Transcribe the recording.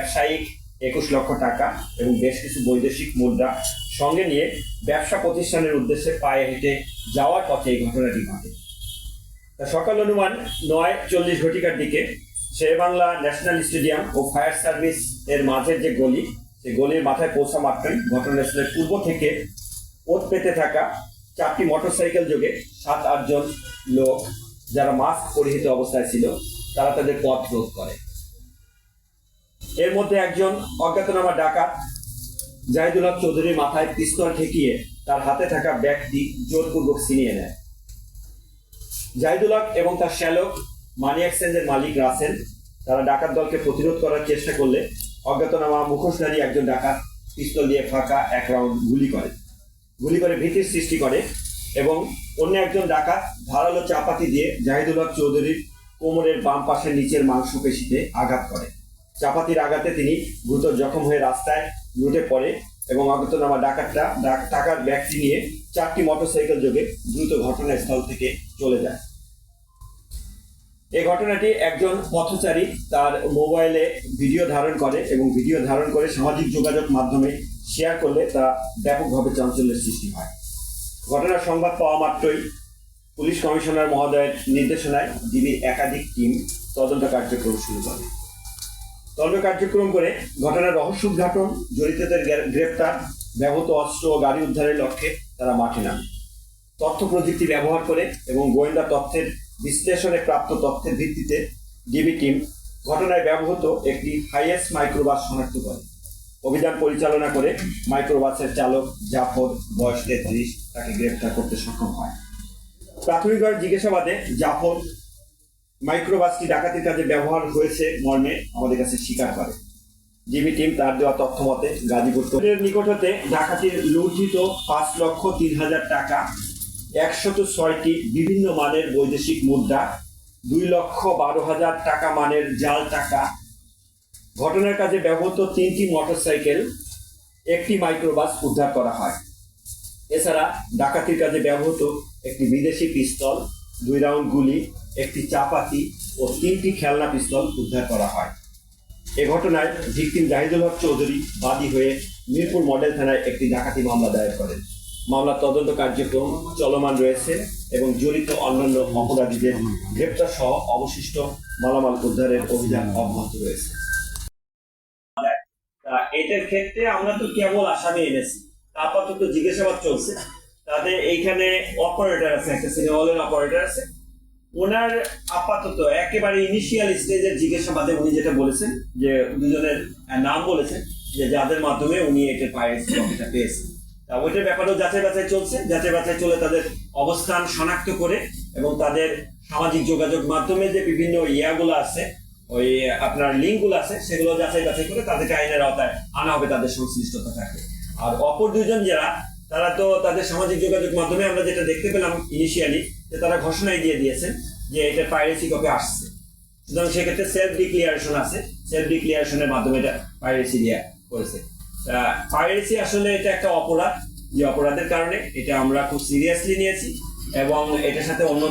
ব্যবসায়িক একুশ লক্ষ টাকা এবং বেশ কিছু বৈদেশিক মুদ্রা সঙ্গে নিয়ে ব্যবসা প্রতিষ্ঠানের উদ্দেশ্যে পায়ে হেঁটে যাওয়ার পথে এই ঘটনাটি ঘটে। সকাল অনুমান নয় চল্লিশ ঘটিকার দিকে শেরবাংলা ন্যাশনাল স্টেডিয়াম ও ফায়ার সার্ভিস এর মাঝের যে গলি, সেই গলির মাথায় পৌঁছা মাত্রই ঘটনাস্থলের পূর্ব থেকে ওত পেতে থাকা চারটি মোটরসাইকেল যোগে সাত আটজন লোক যারা মাস্ক পরিহিত অবস্থায় ছিল, তারা তাদের পথ রোধ করে। এর মধ্যে একজন অজ্ঞাতনামা ডাকাত জাহিদুল চৌধুরীর মাথায় পিস্তল ঠেকিয়ে তার হাতে থাকা ব্যাগটি জোরপূর্বক ছিনিয়ে নেয়। জাহিদুল হক এবং তার শ্যালক মানি এক্সচেঞ্জের মালিক রাসেল, তারা ডাকাত দলকে প্রতিরোধ করার চেষ্টা করলে অজ্ঞাতনামা মুখোশধারী একজন ডাকাত পিস্তল দিয়ে ফাঁকা এক রাউন্ড গুলি করে। গুলি করে ভীতির সৃষ্টি করে এবং অন্য একজন ডাকাত ধারালো চাপাতি দিয়ে জাহিদুল হক চৌধুরীর কোমরের বাম পাশের নিচের মাংসপেশিতে আঘাত করে। চাপাতির আঘাতে তিনি গুরুতর জখম হয়ে রাস্তায় লুটে পড়ে এবং অজ্ঞাতনামা ডাকাতটা ডাক- টাকার ব্যাগটি নিয়ে চারটি মোটরসাইকেল যোগে দ্রুত ঘটনাস্থল থেকে চলে যায়। এই ঘটনাটি একজন পথচারী তার মোবাইলে ভিডিও ধারণ করে এবং ভিডিও ধারণ করে সামাজিক যোগাযোগ মাধ্যমে শেয়ার করলে তা ব্যাপকভাবে চাঞ্চল্যের সৃষ্টি হয়। ঘটনার সংবাদ পাওয়া মাত্রই পুলিশ কমিশনার মহোদয়ের নির্দেশনায় যিনি একাধিক টিম তদন্ত কার্যক্রম শুরু করে তদন্ত কার্যক্রম করে ঘটনার রহস্য উদ্ঘাটন, জড়িতদের গ্রে- গ্রেপ্তার ব্যবহৃত অস্ত্র ও গাড়ি উদ্ধারের লক্ষ্যে তারা মাঠে নামে। তথ্য প্রযুক্তি ব্যবহার করে এবং গোয়েন্দা তথ্যের বিশ্লেষণে প্রাপ্ত তথ্যের ভিত্তিতে ডিবি টিম ঘটনায় ব্যবহৃত একটি হাইয়েস্ট মাইক্রোবাস শনাক্ত করে। অভিযান পরিচালনা করে মাইক্রোবাসের চালক জাফর, বয়স তেত্রিশ, তাকে গ্রেপ্তার করতে সক্ষম হয়। প্রাথমিকভাবে জিজ্ঞাসাবাদে জাফর মাইক্রোবাসটি ডাকাতির কাজে ব্যবহার হয়েছে মর্মে আমাদের কাছে স্বীকার করে। জিবি টিম তার দেওয়া তথ্য মতে গাজীপুর নিকট হতে ডাকাতির লুণ্ঠিত পাঁচ লক্ষ তিন হাজার টাকা, একশত ছয়টি বিভিন্ন মানের বৈদেশিক মুদ্রা, দুই লক্ষ বারো হাজার টাকা মানের জাল টাকা, ঘটনার কাজে ব্যবহৃত তিনটি মোটরসাইকেল, একটি মাইক্রোবাস উদ্ধার করা হয়। এছাড়া ডাকাতির কাজে ব্যবহৃত একটি বিদেশি পিস্তল দুই রাউন্ড গুলি, একটি চাপাতি ও তিনটি খেলনা পিস্তল উদ্ধার করা হয়। এ ঘটনায় ভিকটিম জাহিদুল হক চৌধুরী বাদী হয়ে মিরপুর মডেল থানায় একটি ডাকাতি মামলা দায়ের করেন। মামলার তদন্ত কার্যক্রম চলমান রয়েছে এবং জড়িত অন্যান্য অপরাধীদের গ্রেপ্তার সহ অবশিষ্ট মালামাল উদ্ধারের অভিযান অব্যাহত রয়েছে। এটার ক্ষেত্রে আমরা তো কেবল আসামি এনেছি। আপাতত জিজ্ঞাসাবাদ চলছে। তাদের এইখানে অপারেটর আছে, একটা সিনেমা হলের অপারেটর আছে। ওনার আপাতত একেবারে ইনিশিয়াল স্টেজের জিজ্ঞাসাবাদে উনি যেটা বলেছেন, যে দুজনের নাম বলেছেন, যে যাদের মাধ্যমে উনি পাইরেসি কপিটা পেয়েছেন। তা ওইটার ব্যাপারেও যাচাই বাছাই চলছে। যাচাই বাছাই চলে তাদের অবস্থান শনাক্ত করে এবং তাদের সামাজিক যোগাযোগ মাধ্যমে যে বিভিন্ন ইয়াগুলো আছে, ওই আপনার লিঙ্কগুলো আছে, সেগুলো যাচাই বাছাই করে তাদেরকে আইনের আওতায় আনা হবে, তাদের সংশ্লিষ্টতা থাকে। আর অপর দুজন যারা তারা তো তাদের সামাজিক যোগাযোগ মাধ্যমে আমরা যেটা দেখতে পেলাম ইনিশিয়ালি যে তারা ঘোষণাই দিয়ে দিয়েছেন যে এটা পাইরেসি কপি আসছে। সুতরাং সেক্ষেত্রে সেলফ ডিক্লিয়ারেশন আছে। সেলফ ডিক্লিয়ারেশনের মাধ্যমে এটা পাইরেসি দেওয়া করেছে পাইরেসি আসলে এটা একটা অপরাধ। যে অপরাধের কারণে এটা আমরা খুব সিরিয়াসলি নিয়েছি এবং এটার সাথে অন্য